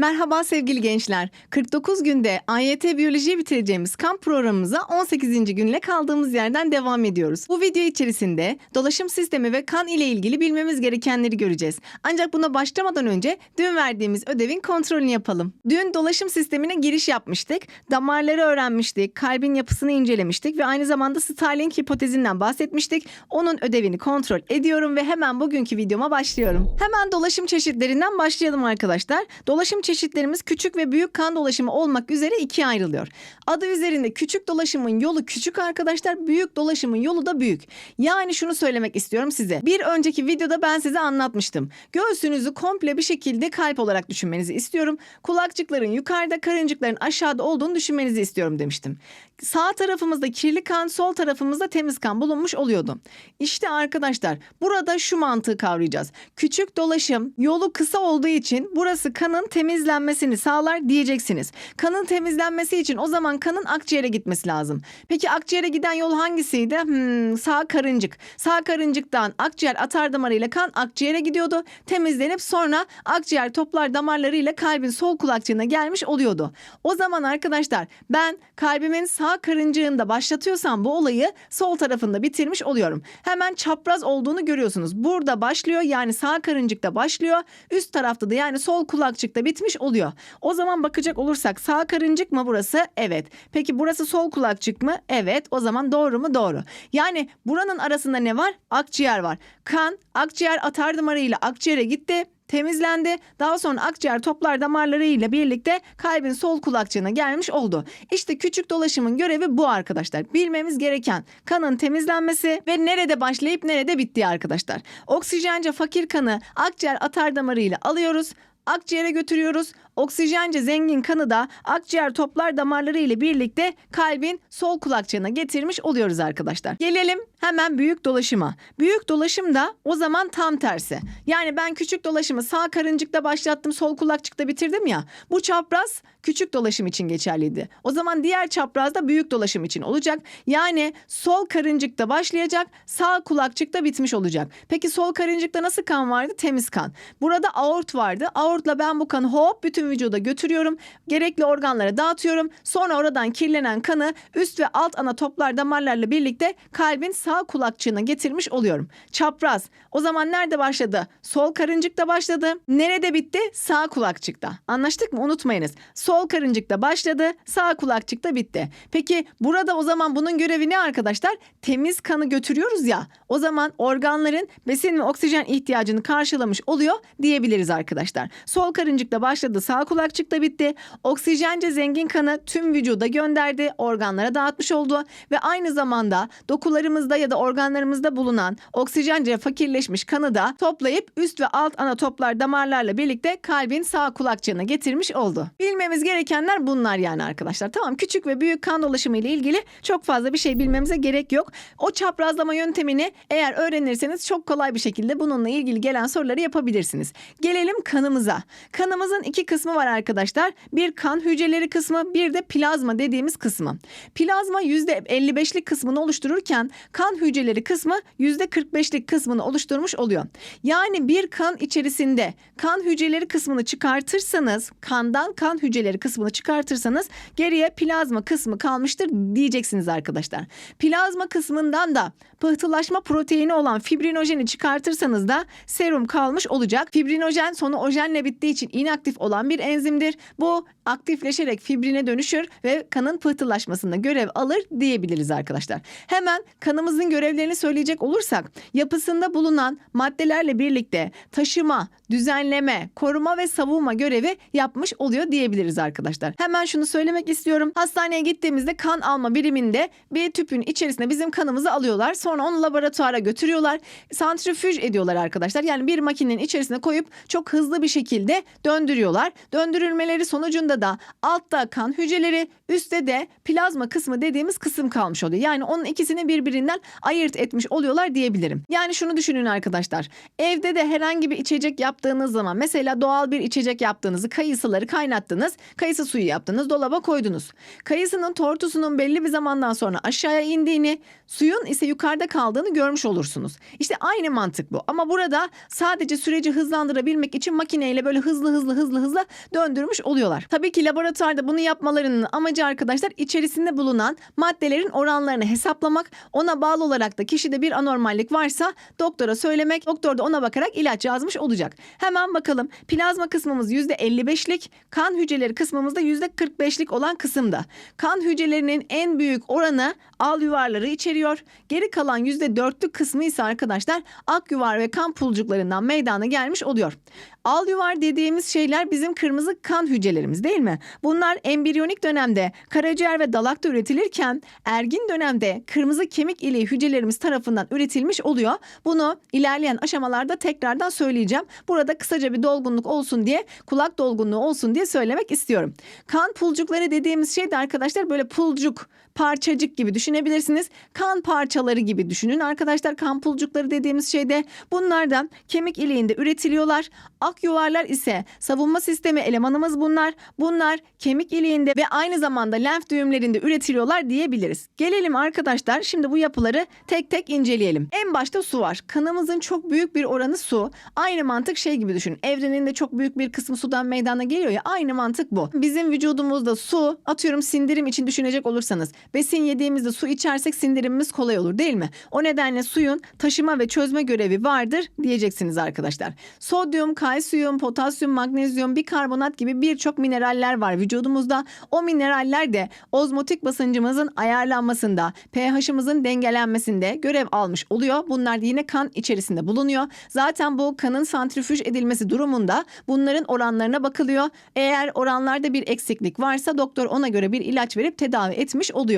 Merhaba sevgili gençler. 49 günde AYT biyolojiyi bitireceğimiz kamp programımıza 18. günle kaldığımız yerden devam ediyoruz. Bu video içerisinde dolaşım sistemi ve kan ile ilgili bilmemiz gerekenleri göreceğiz. Ancak buna başlamadan önce dün verdiğimiz ödevin kontrolünü yapalım. Dün dolaşım sistemine giriş yapmıştık. Damarları öğrenmiştik, kalbin yapısını incelemiştik ve aynı zamanda Starling hipotezinden bahsetmiştik. Onun ödevini kontrol ediyorum ve hemen bugünkü videoma başlıyorum. Hemen dolaşım çeşitlerinden başlayalım arkadaşlar. Dolaşım çeşitlerimiz küçük ve büyük kan dolaşımı olmak üzere ikiye ayrılıyor. Adı üzerinde küçük dolaşımın yolu küçük arkadaşlar, büyük dolaşımın yolu da büyük. Yani şunu söylemek istiyorum size. Bir önceki videoda ben size anlatmıştım. Göğsünüzü komple bir şekilde kalp olarak düşünmenizi istiyorum. Kulakçıkların yukarıda, karıncıkların aşağıda olduğunu düşünmenizi istiyorum demiştim. Sağ tarafımızda kirli kan, sol tarafımızda temiz kan bulunmuş oluyordu. İşte arkadaşlar burada şu mantığı kavrayacağız. Küçük dolaşım yolu kısa olduğu için burası kanın temizlenmesini sağlar diyeceksiniz. Kanın temizlenmesi için o zaman kanın akciğere gitmesi lazım. Peki akciğere giden yol hangisiydi? Hmm, sağ karıncık. Sağ karıncıktan akciğer atar damarıyla kan akciğere gidiyordu. Temizlenip sonra akciğer toplar damarlarıyla kalbin sol kulakçığına gelmiş oluyordu. O zaman arkadaşlar ben kalbimin sağ karıncığında başlatıyorsam bu olayı sol tarafında bitirmiş oluyorum. Hemen çapraz olduğunu görüyorsunuz. Burada başlıyor yani sağ karıncıkta başlıyor. Üst tarafta da yani sol kulakçıkta bitmiş oluyor. O zaman bakacak olursak sağ karıncık mı burası? Evet. Peki burası sol kulakçık mı? Evet. O zaman doğru mu? Doğru. Yani buranın arasında ne var? Akciğer var. Kan akciğer atar damarıyla akciğere gitti temizlendi. Daha sonra akciğer toplar damarları ile birlikte kalbin sol kulakçığına gelmiş oldu. İşte küçük dolaşımın görevi bu arkadaşlar. Bilmemiz gereken kanın temizlenmesi ve nerede başlayıp nerede bittiği arkadaşlar. Oksijence fakir kanı akciğer atar damarı ile alıyoruz. Akciğere götürüyoruz. Oksijence zengin kanı da akciğer toplar damarları ile birlikte kalbin sol kulakçığına getirmiş oluyoruz arkadaşlar. Gelelim hemen büyük dolaşıma. Büyük dolaşım da o zaman tam tersi. Yani ben küçük dolaşımı sağ karıncıkta başlattım, sol kulakçıkta bitirdim ya. Bu çapraz küçük dolaşım için geçerliydi. O zaman diğer çapraz da büyük dolaşım için olacak. Yani sol karıncıkta başlayacak, sağ kulakçıkta bitmiş olacak. Peki sol karıncıkta nasıl kan vardı? Temiz kan. Burada aort vardı. Aortla ben bu kanı hop bütün vücuda götürüyorum. Gerekli organlara dağıtıyorum. Sonra oradan kirlenen kanı üst ve alt ana toplar damarlarla birlikte kalbin sağ kulakçığına getirmiş oluyorum. Çapraz. O zaman nerede başladı? Sol karıncıkta başladı. Nerede bitti? Sağ kulakçıkta. Anlaştık mı? Unutmayınız. Sol karıncıkta başladı, sağ kulakçıkta bitti. Peki burada o zaman bunun görevi ne arkadaşlar? Temiz kanı götürüyoruz ya. O zaman organların besin ve oksijen ihtiyacını karşılamış oluyor diyebiliriz arkadaşlar. Sol karıncıkta başladı, sağ kulakçıkta bitti. Oksijence zengin kanı tüm vücuda gönderdi, organlara dağıtmış oldu ve aynı zamanda dokularımızda ya da organlarımızda bulunan oksijence fakirleşmiş kanı da toplayıp üst ve alt ana toplar damarlarla birlikte kalbin sağ kulakçığına getirmiş oldu. Bilmemiz gerekenler bunlar yani arkadaşlar. Tamam küçük ve büyük kan dolaşımı ile ilgili çok fazla bir şey bilmemize gerek yok. O çaprazlama yöntemini eğer öğrenirseniz çok kolay bir şekilde bununla ilgili gelen soruları yapabilirsiniz. Gelelim kanımıza. Kanımızın iki kısmı var arkadaşlar. Bir kan hücreleri kısmı, bir de plazma dediğimiz kısmı. Plazma %55'lik kısmını oluştururken kan hücreleri kısmı %45'lik kısmını oluşturmuş oluyor. Yani bir kan içerisinde kan hücreleri kısmını çıkartırsanız, kandan kan hücreleri kısmını çıkartırsanız geriye plazma kısmı kalmıştır diyeceksiniz arkadaşlar. Plazma kısmından da pıhtılaşma proteini olan fibrinojeni çıkartırsanız da serum kalmış olacak. Fibrinojen sonu ojenle bittiği için inaktif olan bir enzimdir. Bu aktifleşerek fibrine dönüşür ve kanın pıhtılaşmasında görev alır diyebiliriz arkadaşlar. Hemen kanımızın görevlerini söyleyecek olursak yapısında bulunan maddelerle birlikte taşıma, düzenleme, koruma ve savunma görevi yapmış oluyor diyebiliriz arkadaşlar. Hemen şunu söylemek istiyorum. Hastaneye gittiğimizde kan alma biriminde bir tüpün içerisine bizim kanımızı alıyorlar. Sonra onu laboratuvara götürüyorlar. Santrifüj ediyorlar arkadaşlar. Yani bir makinenin içerisine koyup çok hızlı bir şekilde döndürüyorlar. Döndürülmeleri sonucunda Burada altta kan hücreleri, üstte de plazma kısmı dediğimiz kısım kalmış oluyor. Yani onun ikisini birbirinden ayırt etmiş oluyorlar diyebilirim. Yani şunu düşünün arkadaşlar. Evde de herhangi bir içecek yaptığınız zaman mesela doğal bir içecek yaptığınızı kayısıları kaynattınız. Kayısı suyu yaptınız dolaba koydunuz. Kayısının tortusunun belli bir zamandan sonra aşağıya indiğini suyun ise yukarıda kaldığını görmüş olursunuz. İşte aynı mantık bu ama burada sadece süreci hızlandırabilmek için makineyle böyle hızlı hızlı hızlı hızlı döndürmüş oluyorlar. Tabii ki laboratuvarda bunu yapmalarının amacı arkadaşlar içerisinde bulunan maddelerin oranlarını hesaplamak. Ona bağlı olarak da kişide bir anormallik varsa doktora söylemek. Doktor da ona bakarak ilaç yazmış olacak. Hemen bakalım. Plazma kısmımız %55'lik, kan hücreleri kısmımız da %45'lik olan kısımda. Kan hücrelerinin en büyük oranı al yuvarları içeriyor. Geri kalan %4'lük kısmı ise arkadaşlar ak yuvar ve kan pulcuklarından meydana gelmiş oluyor. Al yuvar dediğimiz şeyler bizim kırmızı kan hücrelerimiz değil mi? Bunlar embriyonik dönemde karaciğer ve dalakta üretilirken ergin dönemde kırmızı kemik iliği hücrelerimiz tarafından üretilmiş oluyor. Bunu ilerleyen aşamalarda tekrardan söyleyeceğim. Burada kısaca bir dolgunluk olsun diye, kulak dolgunluğu olsun diye söylemek istiyorum. Kan pulcukları dediğimiz şey de arkadaşlar böyle pulcuk, parçacık gibi düşünebilirsiniz. Kan parçaları gibi düşünün arkadaşlar. Kan pulcukları dediğimiz şeyde bunlardan kemik iliğinde üretiliyorlar. Ak yuvarlar ise savunma sistemi elemanımız bunlar. Bunlar kemik iliğinde ve aynı zamanda lenf düğümlerinde üretiliyorlar diyebiliriz. Gelelim arkadaşlar şimdi bu yapıları tek tek inceleyelim. En başta su var. Kanımızın çok büyük bir oranı su. Aynı mantık şey gibi düşünün. Evrenin de çok büyük bir kısmı sudan meydana geliyor ya aynı mantık bu. Bizim vücudumuzda su atıyorum sindirim için düşünecek olursanız besin yediğimizde su içersek sindirimimiz kolay olur değil mi? O nedenle suyun taşıma ve çözme görevi vardır diyeceksiniz arkadaşlar. Sodyum, kalsiyum, potasyum, magnezyum, bikarbonat gibi birçok mineraller var vücudumuzda. O mineraller de ozmotik basıncımızın ayarlanmasında, pH'ımızın dengelenmesinde görev almış oluyor. Bunlar da yine kan içerisinde bulunuyor. Zaten bu kanın santrifüj edilmesi durumunda bunların oranlarına bakılıyor. Eğer oranlarda bir eksiklik varsa doktor ona göre bir ilaç verip tedavi etmiş oluyor.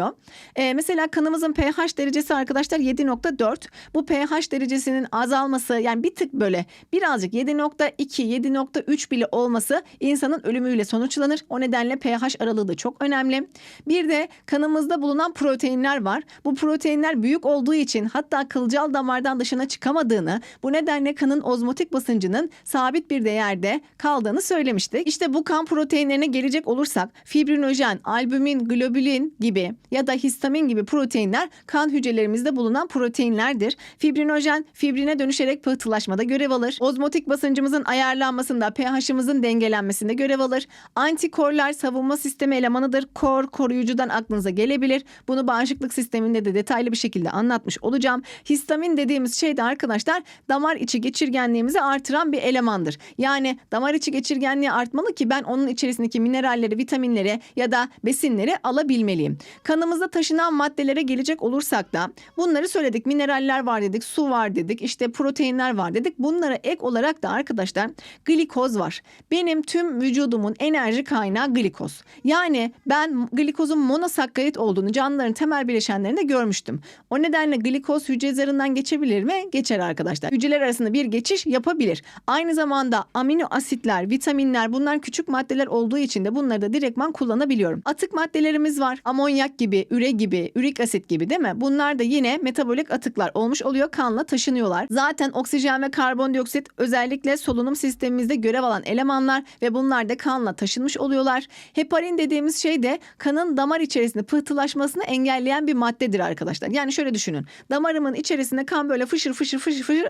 Ee, mesela kanımızın pH derecesi arkadaşlar 7.4. Bu pH derecesinin azalması yani bir tık böyle birazcık 7.2, 7.3 bile olması insanın ölümüyle sonuçlanır. O nedenle pH aralığı da çok önemli. Bir de kanımızda bulunan proteinler var. Bu proteinler büyük olduğu için hatta kılcal damardan dışına çıkamadığını, bu nedenle kanın ozmotik basıncının sabit bir değerde kaldığını söylemiştik. İşte bu kan proteinlerine gelecek olursak fibrinojen, albümin, globulin gibi ya da histamin gibi proteinler kan hücrelerimizde bulunan proteinlerdir. Fibrinojen fibrine dönüşerek pıhtılaşmada görev alır. Ozmotik basıncımızın ayarlanmasında, pH'ımızın dengelenmesinde görev alır. Antikorlar savunma sistemi elemanıdır. Kor koruyucudan aklınıza gelebilir. Bunu bağışıklık sisteminde de detaylı bir şekilde anlatmış olacağım. Histamin dediğimiz şey de arkadaşlar damar içi geçirgenliğimizi artıran bir elemandır. Yani damar içi geçirgenliği artmalı ki ben onun içerisindeki mineralleri, vitaminleri ya da besinleri alabilmeliyim. Kanımızda taşınan maddelere gelecek olursak da bunları söyledik. Mineraller var dedik, su var dedik, işte proteinler var dedik. Bunlara ek olarak da arkadaşlar glikoz var. Benim tüm vücudumun enerji kaynağı glikoz. Yani ben glikozun monosakkarit olduğunu canlıların temel bileşenlerinde görmüştüm. O nedenle glikoz hücre zarından geçebilir mi? Geçer arkadaşlar. Hücreler arasında bir geçiş yapabilir. Aynı zamanda amino asitler, vitaminler bunlar küçük maddeler olduğu için de bunları da direktman kullanabiliyorum. Atık maddelerimiz var. Amonyak gibi, üre gibi, ürik asit gibi değil mi? Bunlar da yine metabolik atıklar olmuş oluyor. Kanla taşınıyorlar. Zaten oksijen ve karbondioksit özellikle solunum sistemimizde görev alan elemanlar ve bunlar da kanla taşınmış oluyorlar. Heparin dediğimiz şey de kanın damar içerisinde pıhtılaşmasını engelleyen bir maddedir arkadaşlar. Yani şöyle düşünün. Damarımın içerisinde kan böyle fışır fışır fışır fışır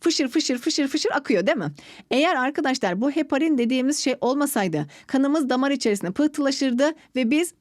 fışır fışır fışır fışır akıyor değil mi? Eğer arkadaşlar bu heparin dediğimiz şey olmasaydı kanımız damar içerisinde pıhtılaşırdı ve biz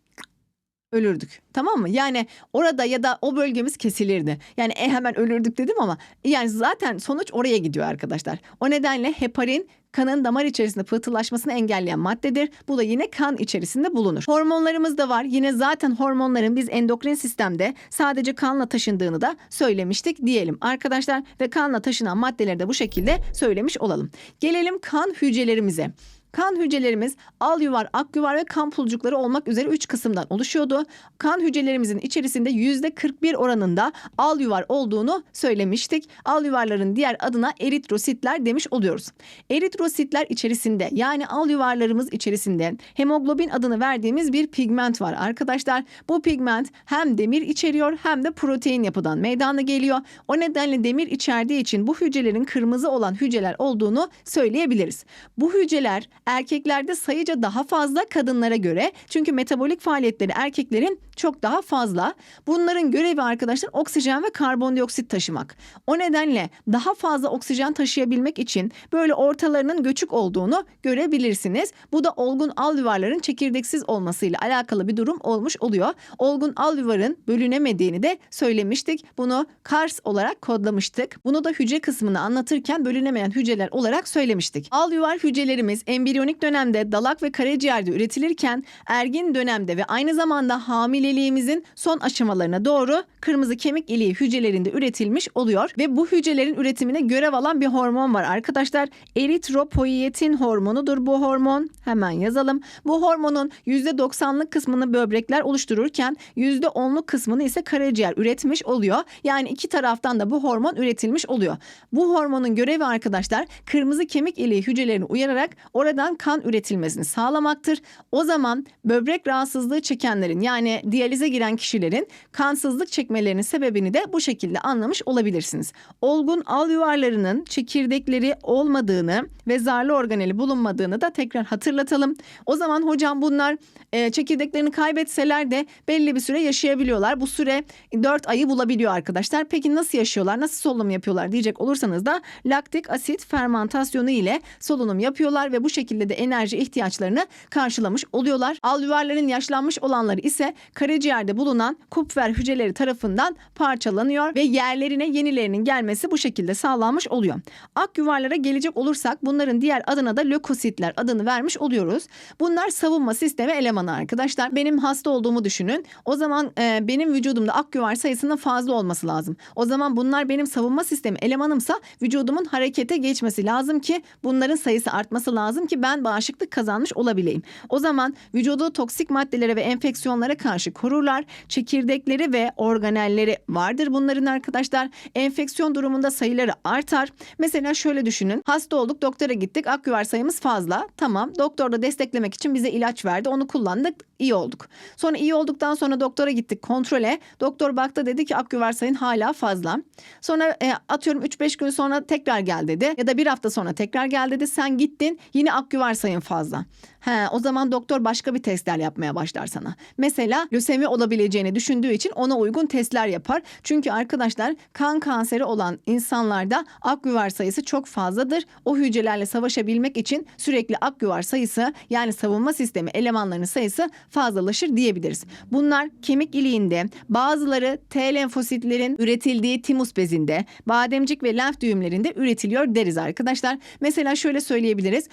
ölürdük. Tamam mı? Yani orada ya da o bölgemiz kesilirdi. Yani e hemen ölürdük dedim ama yani zaten sonuç oraya gidiyor arkadaşlar. O nedenle heparin kanın damar içerisinde pıhtılaşmasını engelleyen maddedir. Bu da yine kan içerisinde bulunur. Hormonlarımız da var. Yine zaten hormonların biz endokrin sistemde sadece kanla taşındığını da söylemiştik diyelim arkadaşlar. Ve kanla taşınan maddeleri de bu şekilde söylemiş olalım. Gelelim kan hücrelerimize. Kan hücrelerimiz al yuvar, ak yuvar ve kan pulcukları olmak üzere 3 kısımdan oluşuyordu. Kan hücrelerimizin içerisinde %41 oranında al yuvar olduğunu söylemiştik. Al yuvarların diğer adına eritrositler demiş oluyoruz. Eritrositler içerisinde yani al yuvarlarımız içerisinde hemoglobin adını verdiğimiz bir pigment var arkadaşlar. Bu pigment hem demir içeriyor hem de protein yapıdan meydana geliyor. O nedenle demir içerdiği için bu hücrelerin kırmızı olan hücreler olduğunu söyleyebiliriz. Bu hücreler erkeklerde sayıca daha fazla kadınlara göre çünkü metabolik faaliyetleri erkeklerin çok daha fazla. Bunların görevi arkadaşlar oksijen ve karbondioksit taşımak. O nedenle daha fazla oksijen taşıyabilmek için böyle ortalarının göçük olduğunu görebilirsiniz. Bu da olgun alüvarların çekirdeksiz olmasıyla alakalı bir durum olmuş oluyor. Olgun alüvarın bölünemediğini de söylemiştik. Bunu Kars olarak kodlamıştık. Bunu da hücre kısmını anlatırken bölünemeyen hücreler olarak söylemiştik. Alüvar hücrelerimiz embriyonik dönemde dalak ve karaciğerde üretilirken ergin dönemde ve aynı zamanda hamileliğimizin son aşamalarına doğru kırmızı kemik iliği hücrelerinde üretilmiş oluyor ve bu hücrelerin üretimine görev alan bir hormon var arkadaşlar. Eritropoietin hormonudur bu hormon. Hemen yazalım. Bu hormonun %90'lık kısmını böbrekler oluştururken %10'luk kısmını ise karaciğer üretmiş oluyor. Yani iki taraftan da bu hormon üretilmiş oluyor. Bu hormonun görevi arkadaşlar kırmızı kemik iliği hücrelerini uyararak oradan kan üretilmesini sağlamaktır. O zaman böbrek rahatsızlığı çekenlerin yani diyalize giren kişilerin kansızlık çekmelerinin sebebini de bu şekilde anlamış olabilirsiniz. Olgun al yuvarlarının çekirdekleri olmadığını ve zarlı organeli bulunmadığını da tekrar hatırlatalım. O zaman hocam bunlar e, çekirdeklerini kaybetseler de belli bir süre yaşayabiliyorlar. Bu süre 4 ayı bulabiliyor arkadaşlar. Peki nasıl yaşıyorlar? Nasıl solunum yapıyorlar diyecek olursanız da laktik asit fermentasyonu ile solunum yapıyorlar ve bu şekilde de enerji ihtiyaçlarını karşılamış oluyorlar. Alüvarların yaşlanmış olanları ise karaciğerde bulunan kupfer hücreleri tarafından parçalanıyor ve yerlerine yenilerinin gelmesi bu şekilde sağlanmış oluyor. Ak yuvarlara gelecek olursak bunların diğer adına da lökositler adını vermiş oluyoruz. Bunlar savunma sistemi elemanı arkadaşlar. Benim hasta olduğumu düşünün. O zaman e, benim vücudumda ak yuvar sayısının fazla olması lazım. O zaman bunlar benim savunma sistemi elemanımsa vücudumun harekete geçmesi lazım ki bunların sayısı artması lazım ki ben bağışıklık kazanmış olabileyim. O zaman vücudu toksik maddelere ve enfeksiyonlara karşı korurlar. Çekirdekleri ve organelleri vardır bunların arkadaşlar. Enfeksiyon durumunda sayıları artar. Mesela şöyle düşünün. Hasta olduk doktora gittik aküvar sayımız fazla. Tamam doktor da desteklemek için bize ilaç verdi. Onu kullandık iyi olduk. Sonra iyi olduktan sonra doktora gittik kontrole. Doktor baktı dedi ki aküvar sayın hala fazla. Sonra e, atıyorum 3-5 gün sonra tekrar gel dedi. Ya da bir hafta sonra tekrar gel dedi. Sen gittin yine aküvar sayın fazla. He, o zaman doktor başka bir testler yapmaya başlar sana. Mesela lösemi olabileceğini düşündüğü için ona uygun testler yapar. Çünkü arkadaşlar kan kanseri olan insanlarda aküvar sayısı çok fazladır. O hücrelerle savaşabilmek için sürekli aküvar sayısı yani savunma sistemi elemanlarının sayısı fazlalaşır diyebiliriz. Bunlar kemik iliğinde bazıları T lenfositlerin üretildiği timus bezinde bademcik ve lenf düğümlerinde üretiliyor deriz arkadaşlar. Mesela şöyle söyleyebiliriz.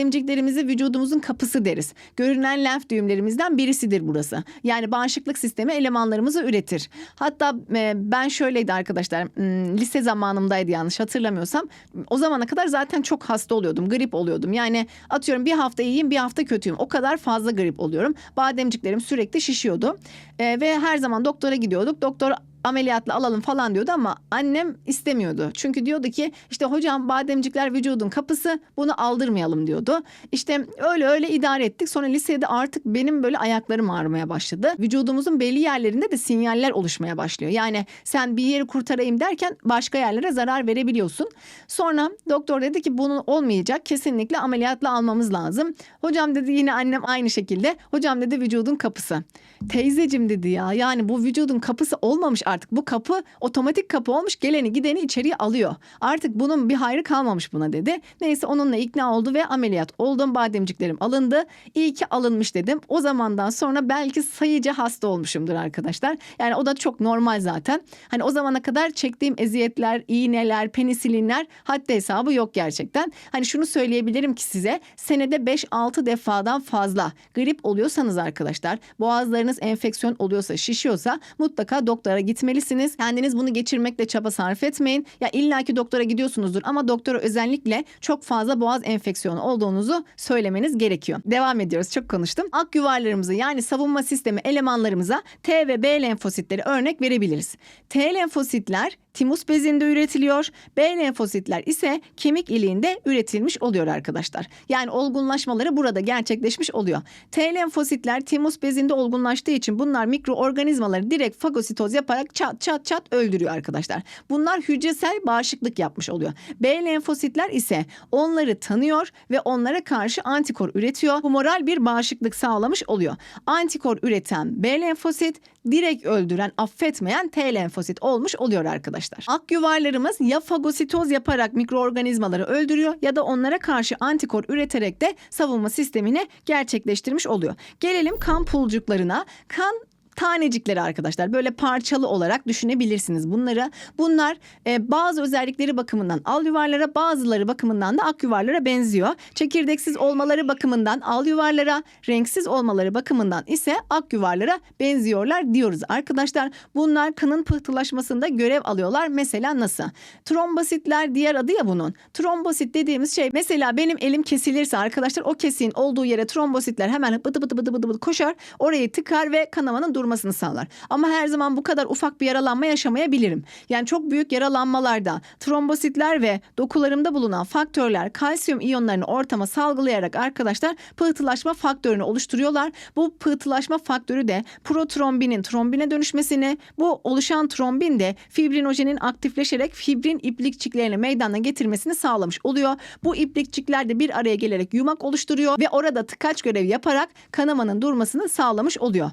Bademciklerimizi vücudumuzun kapısı deriz. Görünen lenf düğümlerimizden birisidir burası. Yani bağışıklık sistemi elemanlarımızı üretir. Hatta e, ben şöyleydi arkadaşlar hmm, lise zamanımdaydı yanlış hatırlamıyorsam. O zamana kadar zaten çok hasta oluyordum. Grip oluyordum. Yani atıyorum bir hafta iyiyim bir hafta kötüyüm. O kadar fazla grip oluyorum. Bademciklerim sürekli şişiyordu. E, ve her zaman doktora gidiyorduk. Doktor ameliyatla alalım falan diyordu ama annem istemiyordu. Çünkü diyordu ki işte hocam bademcikler vücudun kapısı bunu aldırmayalım diyordu. İşte öyle öyle idare ettik. Sonra lisede artık benim böyle ayaklarım ağrımaya başladı. Vücudumuzun belli yerlerinde de sinyaller oluşmaya başlıyor. Yani sen bir yeri kurtarayım derken başka yerlere zarar verebiliyorsun. Sonra doktor dedi ki bunun olmayacak. Kesinlikle ameliyatla almamız lazım. Hocam dedi yine annem aynı şekilde. Hocam dedi vücudun kapısı. Teyzecim dedi ya yani bu vücudun kapısı olmamış artık. Bu kapı otomatik kapı olmuş geleni gideni içeriye alıyor. Artık bunun bir hayrı kalmamış buna dedi. Neyse onunla ikna oldu ve ameliyat oldum. Bademciklerim alındı. İyi ki alınmış dedim. O zamandan sonra belki sayıca hasta olmuşumdur arkadaşlar. Yani o da çok normal zaten. Hani o zamana kadar çektiğim eziyetler, iğneler, penisilinler haddi hesabı yok gerçekten. Hani şunu söyleyebilirim ki size senede 5-6 defadan fazla grip oluyorsanız arkadaşlar boğazlarınız enfeksiyon oluyorsa şişiyorsa mutlaka doktora gitmeniz gitmelisiniz. Kendiniz bunu geçirmekle çaba sarf etmeyin. Ya illaki doktora gidiyorsunuzdur ama doktora özellikle çok fazla boğaz enfeksiyonu olduğunuzu söylemeniz gerekiyor. Devam ediyoruz. Çok konuştum. Ak yuvarlarımızı yani savunma sistemi elemanlarımıza T ve B lenfositleri örnek verebiliriz. T lenfositler timus bezinde üretiliyor. B lenfositler ise kemik iliğinde üretilmiş oluyor arkadaşlar. Yani olgunlaşmaları burada gerçekleşmiş oluyor. T lenfositler timus bezinde olgunlaştığı için bunlar mikroorganizmaları direkt fagositoz yaparak çat çat çat öldürüyor arkadaşlar. Bunlar hücresel bağışıklık yapmış oluyor. B lenfositler ise onları tanıyor ve onlara karşı antikor üretiyor. Humoral bir bağışıklık sağlamış oluyor. Antikor üreten B lenfosit direkt öldüren, affetmeyen T lenfosit olmuş oluyor arkadaşlar. Ak yuvarlarımız ya fagositoz yaparak mikroorganizmaları öldürüyor ya da onlara karşı antikor üreterek de savunma sistemini gerçekleştirmiş oluyor. Gelelim kan pulcuklarına. Kan tanecikleri arkadaşlar böyle parçalı olarak düşünebilirsiniz bunları. Bunlar e, bazı özellikleri bakımından al yuvarlara bazıları bakımından da ak yuvarlara benziyor. Çekirdeksiz olmaları bakımından al yuvarlara, renksiz olmaları bakımından ise ak yuvarlara benziyorlar diyoruz arkadaşlar. Bunlar kanın pıhtılaşmasında görev alıyorlar. Mesela nasıl? Trombositler diğer adı ya bunun. Trombosit dediğimiz şey mesela benim elim kesilirse arkadaşlar o kesiğin olduğu yere trombositler hemen bıdı bıdı bıdı bıdı bıdı koşar. Orayı tıkar ve kanamanın durmasını sağlar. Ama her zaman bu kadar ufak bir yaralanma yaşamayabilirim. Yani çok büyük yaralanmalarda trombositler ve dokularımda bulunan faktörler kalsiyum iyonlarını ortama salgılayarak arkadaşlar pıhtılaşma faktörünü oluşturuyorlar. Bu pıhtılaşma faktörü de protrombinin trombine dönüşmesini, bu oluşan trombin de fibrinojenin aktifleşerek fibrin iplikçiklerini meydana getirmesini sağlamış oluyor. Bu iplikçikler de bir araya gelerek yumak oluşturuyor ve orada tıkaç görev yaparak kanamanın durmasını sağlamış oluyor.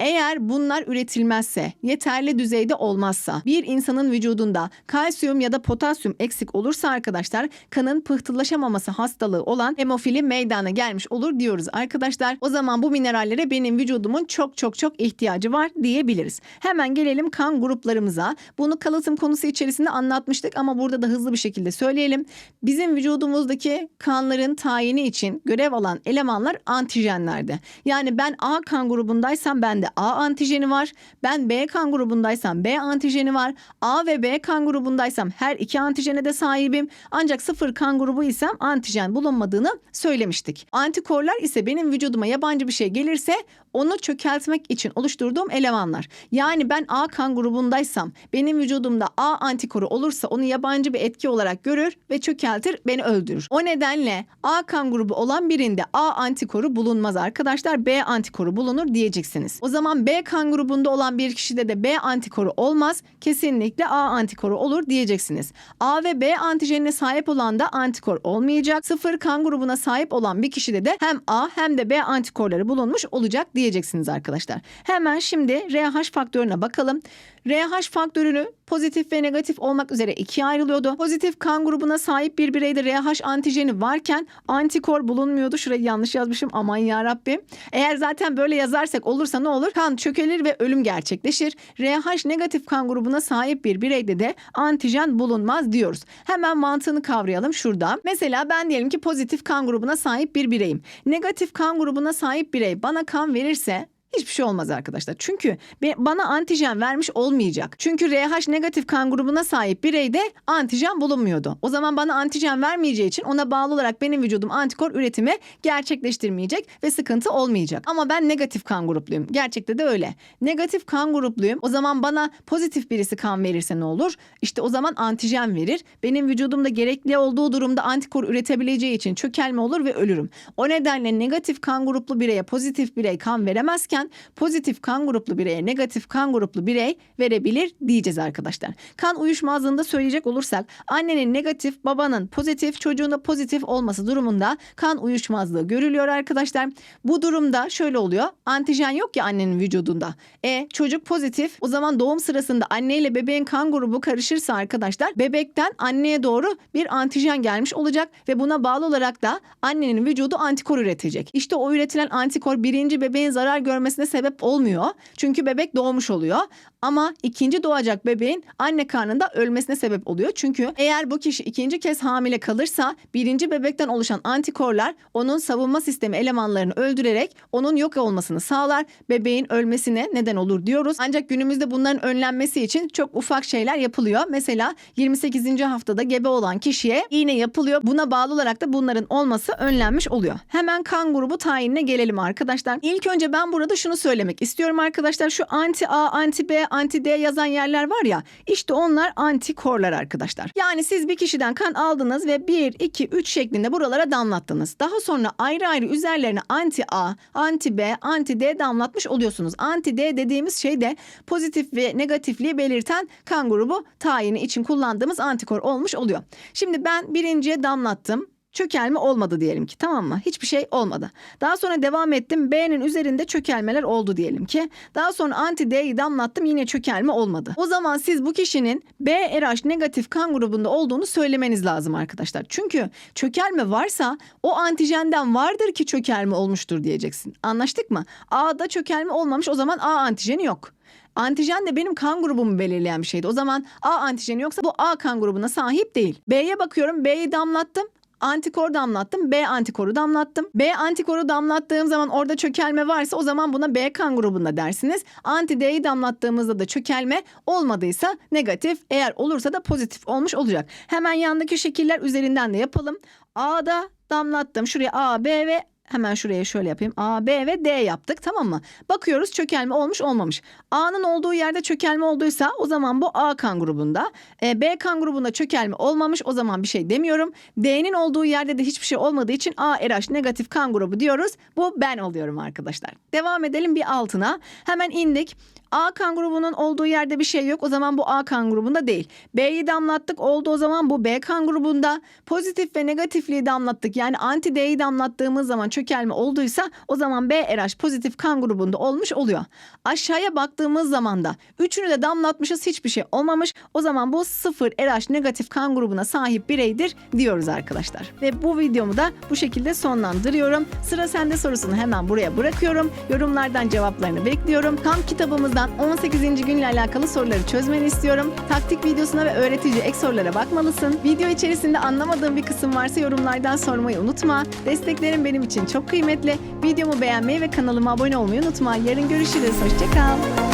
Eğer bunlar üretilmezse, yeterli düzeyde olmazsa, bir insanın vücudunda kalsiyum ya da potasyum eksik olursa arkadaşlar kanın pıhtılaşamaması hastalığı olan hemofili meydana gelmiş olur diyoruz arkadaşlar. O zaman bu minerallere benim vücudumun çok çok çok ihtiyacı var diyebiliriz. Hemen gelelim kan gruplarımıza. Bunu kalıtım konusu içerisinde anlatmıştık ama burada da hızlı bir şekilde söyleyelim. Bizim vücudumuzdaki kanların tayini için görev alan elemanlar antijenlerdi. Yani ben A kan grubundaysam bende A antijeni var. Ben B kan grubundaysam B antijeni var. A ve B kan grubundaysam her iki antijene de sahibim. Ancak sıfır kan grubu isem antijen bulunmadığını söylemiştik. Antikorlar ise benim vücuduma yabancı bir şey gelirse onu çökeltmek için oluşturduğum elemanlar. Yani ben A kan grubundaysam benim vücudumda A antikoru olursa onu yabancı bir etki olarak görür ve çökeltir beni öldürür. O nedenle A kan grubu olan birinde A antikoru bulunmaz arkadaşlar B antikoru bulunur diyeceksiniz. O zaman B kan grubunda olan bir kişide de B antikoru olmaz kesinlikle A antikoru olur diyeceksiniz. A ve B antijenine sahip olan da antikor olmayacak. Sıfır kan grubuna sahip olan bir kişide de hem A hem de B antikorları bulunmuş olacak diyeceksiniz arkadaşlar. Hemen şimdi RH faktörüne bakalım. RH faktörünü pozitif ve negatif olmak üzere ikiye ayrılıyordu. Pozitif kan grubuna sahip bir bireyde RH antijeni varken antikor bulunmuyordu. Şurayı yanlış yazmışım aman ya Rabbim. Eğer zaten böyle yazarsak olursa ne olur? Kan çökelir ve ölüm gerçekleşir. RH negatif kan grubuna sahip bir bireyde de antijen bulunmaz diyoruz. Hemen mantığını kavrayalım şurada. Mesela ben diyelim ki pozitif kan grubuna sahip bir bireyim. Negatif kan grubuna sahip birey bana kan verirse Hiçbir şey olmaz arkadaşlar. Çünkü bana antijen vermiş olmayacak. Çünkü RH negatif kan grubuna sahip bireyde antijen bulunmuyordu. O zaman bana antijen vermeyeceği için ona bağlı olarak benim vücudum antikor üretimi gerçekleştirmeyecek ve sıkıntı olmayacak. Ama ben negatif kan grupluyum. Gerçekte de öyle. Negatif kan grupluyum. O zaman bana pozitif birisi kan verirse ne olur? İşte o zaman antijen verir. Benim vücudumda gerekli olduğu durumda antikor üretebileceği için çökelme olur ve ölürüm. O nedenle negatif kan gruplu bireye pozitif birey kan veremezken pozitif kan gruplu bireye negatif kan gruplu birey verebilir diyeceğiz arkadaşlar. Kan uyuşmazlığında söyleyecek olursak annenin negatif babanın pozitif çocuğunda pozitif olması durumunda kan uyuşmazlığı görülüyor arkadaşlar. Bu durumda şöyle oluyor. Antijen yok ya annenin vücudunda. E çocuk pozitif. O zaman doğum sırasında anne ile bebeğin kan grubu karışırsa arkadaşlar bebekten anneye doğru bir antijen gelmiş olacak ve buna bağlı olarak da annenin vücudu antikor üretecek. İşte o üretilen antikor birinci bebeğin zarar görmesine sebep olmuyor. Çünkü bebek doğmuş oluyor. Ama ikinci doğacak bebeğin anne karnında ölmesine sebep oluyor. Çünkü eğer bu kişi ikinci kez hamile kalırsa birinci bebekten oluşan antikorlar onun savunma sistemi elemanlarını öldürerek onun yok olmasını sağlar. Bebeğin ölmesine neden olur diyoruz. Ancak günümüzde bunların önlenmesi için çok ufak şeyler yapılıyor. Mesela 28. haftada gebe olan kişiye iğne yapılıyor. Buna bağlı olarak da bunların olması önlenmiş oluyor. Hemen kan grubu tayinine gelelim arkadaşlar. İlk önce ben burada şunu söylemek istiyorum arkadaşlar. Şu anti A, anti B, anti D yazan yerler var ya işte onlar antikorlar arkadaşlar. Yani siz bir kişiden kan aldınız ve 1, 2, 3 şeklinde buralara damlattınız. Daha sonra ayrı ayrı üzerlerine anti A, anti B, anti D damlatmış oluyorsunuz. Anti D dediğimiz şey de pozitif ve negatifliği belirten kan grubu tayini için kullandığımız antikor olmuş oluyor. Şimdi ben birinciye damlattım. Çökelme olmadı diyelim ki tamam mı? Hiçbir şey olmadı. Daha sonra devam ettim. B'nin üzerinde çökelmeler oldu diyelim ki. Daha sonra anti D'yi damlattım yine çökelme olmadı. O zaman siz bu kişinin B RH negatif kan grubunda olduğunu söylemeniz lazım arkadaşlar. Çünkü çökelme varsa o antijenden vardır ki çökelme olmuştur diyeceksin. Anlaştık mı? A'da çökelme olmamış o zaman A antijeni yok. Antijen de benim kan grubumu belirleyen bir şeydi. O zaman A antijeni yoksa bu A kan grubuna sahip değil. B'ye bakıyorum. B'yi damlattım. Antikor damlattım. B antikoru damlattım. B antikoru damlattığım zaman orada çökelme varsa o zaman buna B kan grubunda dersiniz. Anti D'yi damlattığımızda da çökelme olmadıysa negatif. Eğer olursa da pozitif olmuş olacak. Hemen yandaki şekiller üzerinden de yapalım. A'da damlattım. Şuraya A, B ve Hemen şuraya şöyle yapayım. A, B ve D yaptık tamam mı? Bakıyoruz çökelme olmuş olmamış. A'nın olduğu yerde çökelme olduysa o zaman bu A kan grubunda. E, B kan grubunda çökelme olmamış o zaman bir şey demiyorum. D'nin olduğu yerde de hiçbir şey olmadığı için A RH negatif kan grubu diyoruz. Bu ben oluyorum arkadaşlar. Devam edelim bir altına. Hemen indik. A kan grubunun olduğu yerde bir şey yok. O zaman bu A kan grubunda değil. B'yi damlattık oldu o zaman bu B kan grubunda. Pozitif ve negatifliği damlattık. Yani anti D'yi damlattığımız zaman çökelme olduysa o zaman B RH pozitif kan grubunda olmuş oluyor. Aşağıya baktığımız zaman da üçünü de damlatmışız hiçbir şey olmamış. O zaman bu sıfır RH negatif kan grubuna sahip bireydir diyoruz arkadaşlar. Ve bu videomu da bu şekilde sonlandırıyorum. Sıra sende sorusunu hemen buraya bırakıyorum. Yorumlardan cevaplarını bekliyorum. Kamp kitabımızdan 18. günle alakalı soruları çözmeni istiyorum. Taktik videosuna ve öğretici ek sorulara bakmalısın. Video içerisinde anlamadığın bir kısım varsa yorumlardan sormayı unutma. Desteklerin benim için çok kıymetli. Videomu beğenmeyi ve kanalıma abone olmayı unutma. Yarın görüşürüz. Hoşçakal.